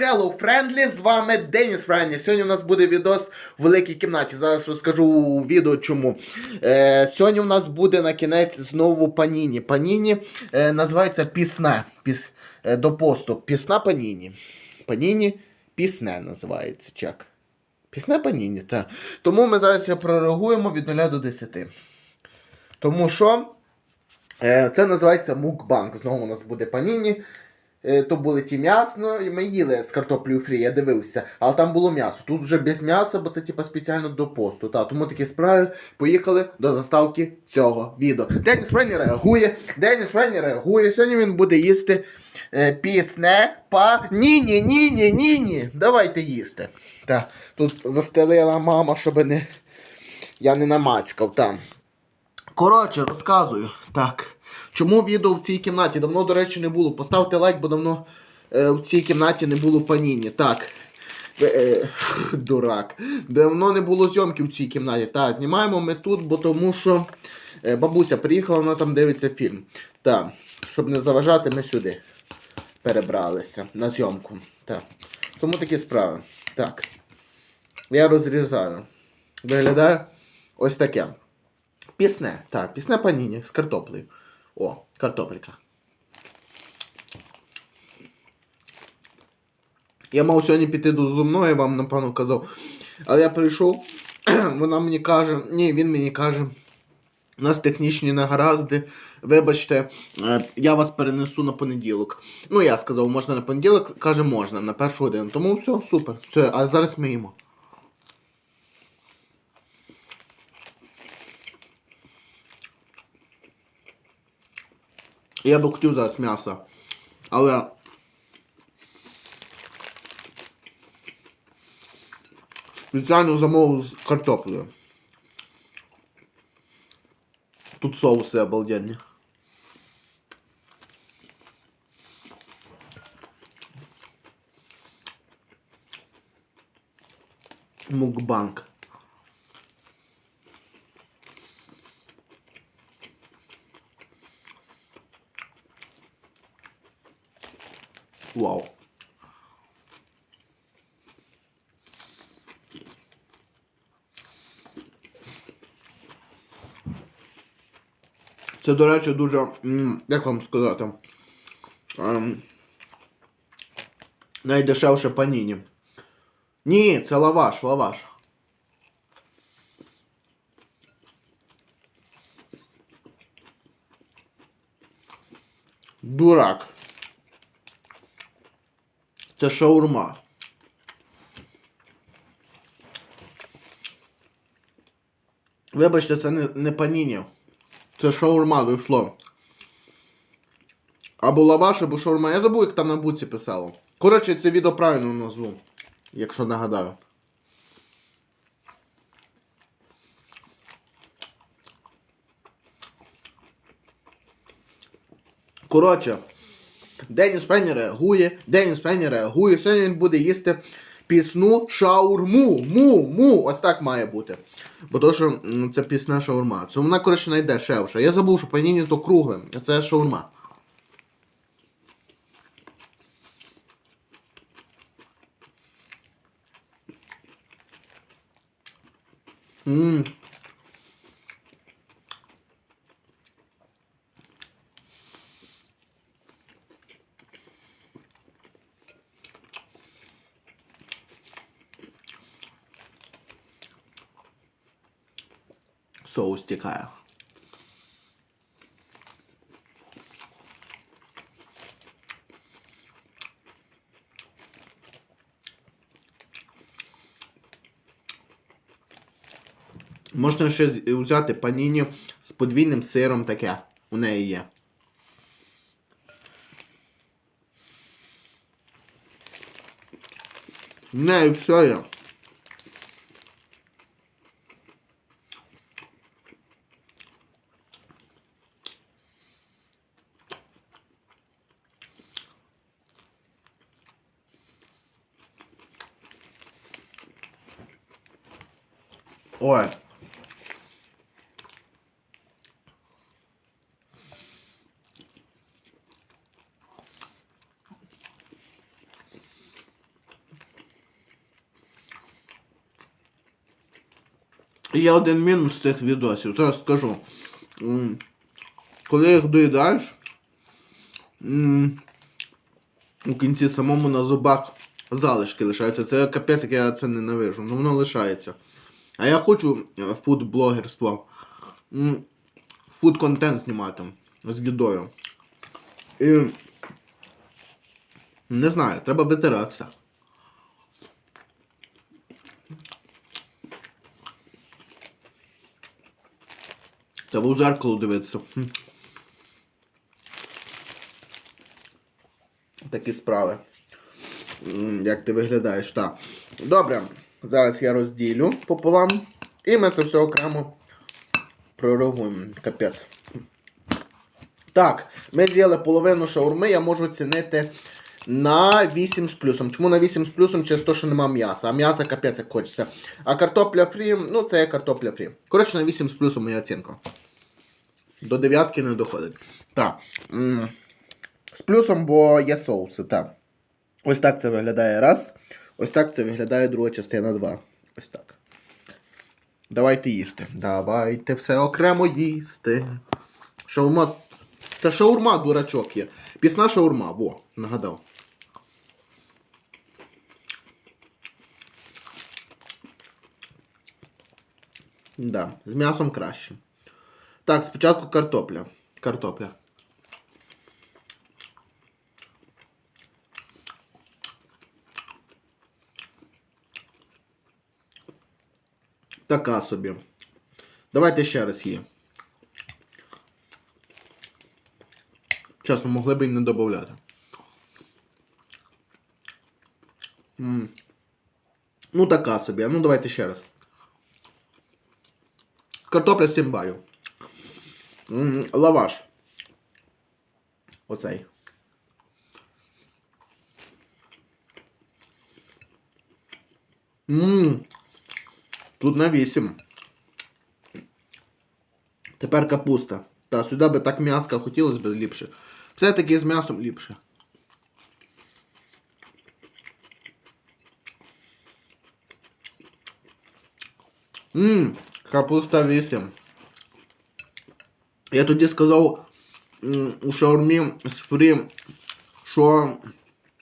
Hello Friendly, з вами Деніс Френдлі. Сьогодні у нас буде відос в великій кімнаті. Зараз розкажу у відео чому. Е, сьогодні у нас буде на кінець знову паніні. Паніні е, називається пісне. Піс, е, до посту. Пісна паніні. Паніні пісне називається. Чек. Пісне паніні, так. Тому ми зараз його прореагуємо від 0 до 10. Тому що е, це називається мукбанк. Знову у нас буде паніні. Е, то були ті м'ясно, і ми їли з картоплею фрі, я дивився, але там було м'ясо. Тут вже без м'яса, бо це типа спеціально до посту. Та, тому такі справи поїхали до заставки цього відео. Деніс Френі реагує, Деніс Френі реагує. Сьогодні він буде їсти е, пісне па ні-ні, ні-ні, ні-ні. Давайте їсти. Та, тут застелила мама, щоб не... я не намацькав там. Коротше, розказую. Так. Чому відео в цій кімнаті? Давно, до речі, не було. Поставте лайк, бо давно е, в цій кімнаті не було паніні. Так. Е, е, дурак. Давно не було зйомки в цій кімнаті. Так, знімаємо ми тут, бо тому що е, бабуся приїхала, вона там дивиться фільм. Так. Щоб не заважати, ми сюди перебралися на зйомку. Так. Тому такі справи. Так. Я розрізаю. Виглядає ось таке. Пісне, так, пісне паніні з картоплею. О, картопелька. Я мав сьогодні піти до зубної, я вам напевно казав. Але я прийшов, вона мені каже, ні, він мені каже. У нас технічні негаразди. Вибачте, е, я вас перенесу на понеділок. Ну, я сказав, можна на понеділок, каже, можна, на першу годину. Тому все, супер. Все, а зараз ми їмо. Я би хотів зараз м'яса. Але. Спеціально замовив з картоплею. Тут соуси обалденні. Мукбанк. Вау. Це, до речі, дуже. Як вам сказати? Ем, найдешевше паніні. Ні, це лаваш, лаваш. Дурак. Це шаурма. Вибачте, це не, не паніні. Це шаурма вийшло. Або лаваш, або шаурма. Я забув, як там на буці писало. Коротше, це відео правильно назву, якщо нагадаю. Коротше, Деніс Пенні реагує, Деніс Пенні реагує. Сьогодні він буде їсти пісну шаурму. Му, му. Ось так має бути. Бо то, що це пісна шаурма. Це вона, коротше, найдешевша. Я забув, що паніні то кругле, це шаурма. Ммм. Соус тікає. Можна ще взяти паніні з подвійним сиром таке. У неї є. В неї все є. Ой. Є один мінус тих відосів, зараз скажу. Коли їх доїдаєш, у кінці самому на зубах залишки лишаються. Це капець, як я це ненавижу. Ну воно лишається. А я хочу е, фуд блогерство. Фуд контент знімати з їдою. І не знаю, треба витиратися. Треба у зеркало дивитися. Такі справи. Як ти виглядаєш, так. Добре, зараз я розділю пополам. І ми це все окремо пророгуємо. Капець. Так, ми з'їли половину шаурми, я можу оцінити на 8 з плюсом. Чому на 8 з плюсом? Через те, що нема м'яса. А м'яса капець як хочеться. А картопля фрі, ну це є картопля фрі. Коротше, на 8 з плюсом моя оцінка. До дев'ятки не доходить. Так. З плюсом, бо є соуси, так. Ось так це виглядає раз. Ось так це виглядає друга частина 2. Ось так. Давайте їсти. Давайте все окремо їсти. Шаурма. Це шаурма, дурачок є. Пісна шаурма, во, нагадав. Да, з м'ясом краще. Так, спочатку картопля. Картопля. Така собі. Давайте ще раз її. Чесно, могли б і не додати. Ну, така собі. Ну, давайте ще раз. Картопля 7 балів. Лаваш. Оцей. Ммм. Тут на 8. Тепер капуста. Та сюди би так м'яска хотілося б ліпше. Все-таки з м'ясом ліпше. Ммм, капуста 8. Я тоді сказав у шаурмі з фрі, що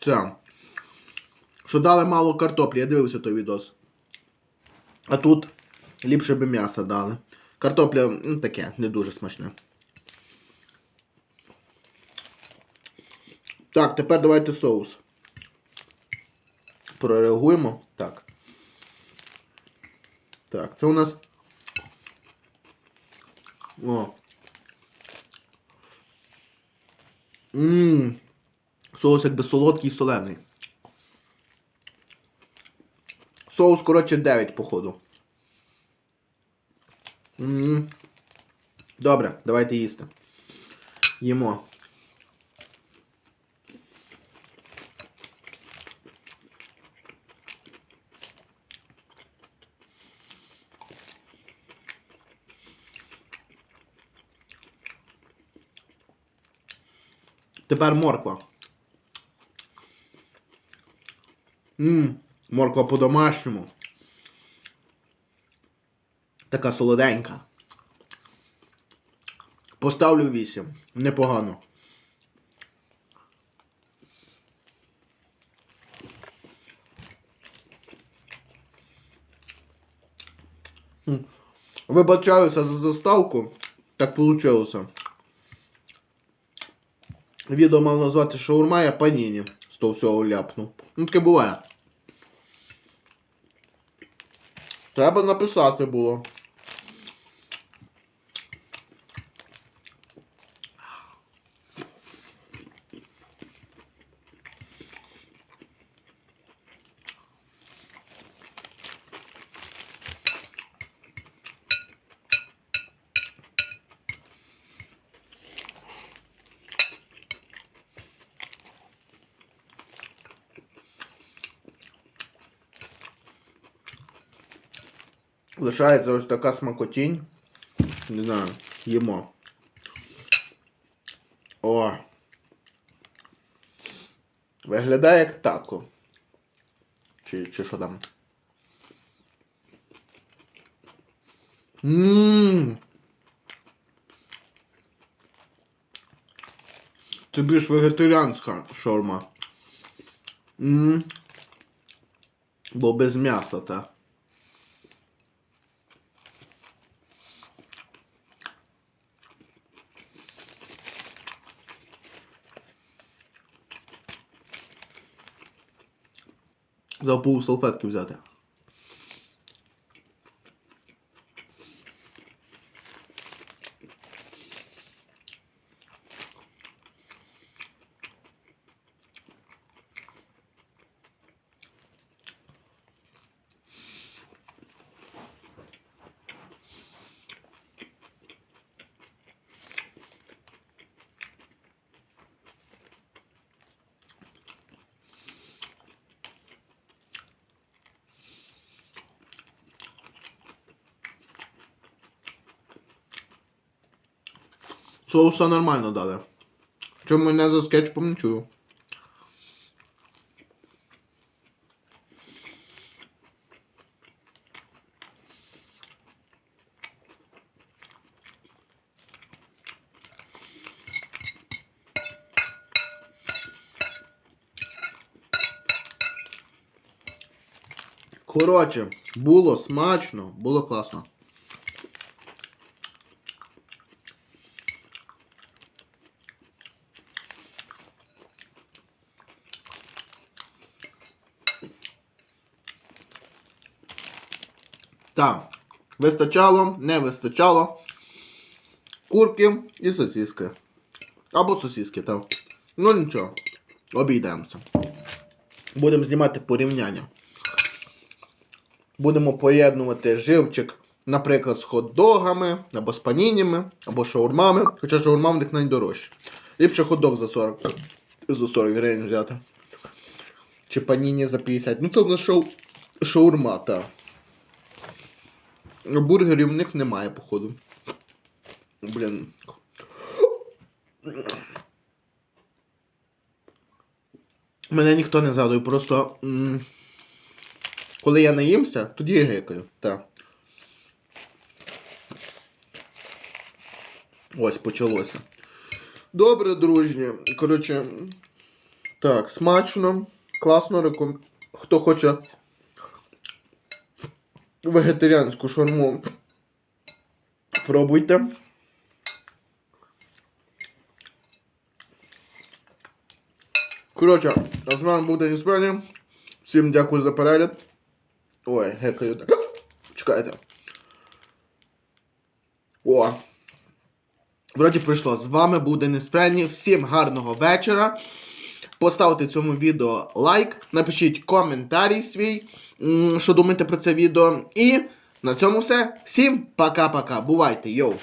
це. Що дали мало картоплі. Я дивився той відос. А тут ліпше би м'яса дали. Картопля ну, таке, не дуже смачне. Так, тепер давайте соус. Прореагуємо. Так. Так, це у нас. О. Ммм. Соус якби солодкий і солений. Соус, коротше, 9, походу. М. Добре, давайте їсти. Їмо. Тепер морква. Ммм, морква по-домашньому. Така солоденька. Поставлю 8. Непогано. Вибачаюся за заставку. Так вийшло. Відео мав назвати шаурма, я паніні з того всього ляпнув. Ну таке буває. Треба написати було. Лишається ось така смакотінь. Не знаю, їмо. О. Виглядає як тако. Чи, чи що там? Ммм. Це більш вегетаріанська шаурма. Ммм. Бо без м'яса, та. Забув салфетки взяти. Соуса нормально дали. Чому мене за скетчупом не чую? Коротше, було смачно, було класно. Так, вистачало, не вистачало. Курки і сосиски. Або сосиски, так. Ну нічого, обійдемося. Будемо знімати порівняння. Будемо поєднувати живчик, наприклад, з хот-догами, або з панінями, або шаурмами. Хоча шаурма в них найдорожча. Ліпше хот-дог за 40 за 40 гривень взяти. Чи паніні за 50. Ну це в нас шау... шаурма, так. Бургерів в них немає, походу. Блін. Мене ніхто не згадує, просто. м, коли я наїмся, тоді я гикаю. Так. Ось почалося. Добре, дружні. Коротше. Так, смачно. Класно реком... Хто хоче вегетаріанську шаурму. Пробуйте. Коротше, а з вами Деніс Пені. Всім дякую за перегляд. Ой, гекаю так. Чекайте. О. Вроді пройшло. З вами був Денис. Всім гарного вечора. Поставте цьому відео лайк, напишіть коментарій свій, що думаєте про це відео. І на цьому все. Всім пока-пока. Бувайте, йоу!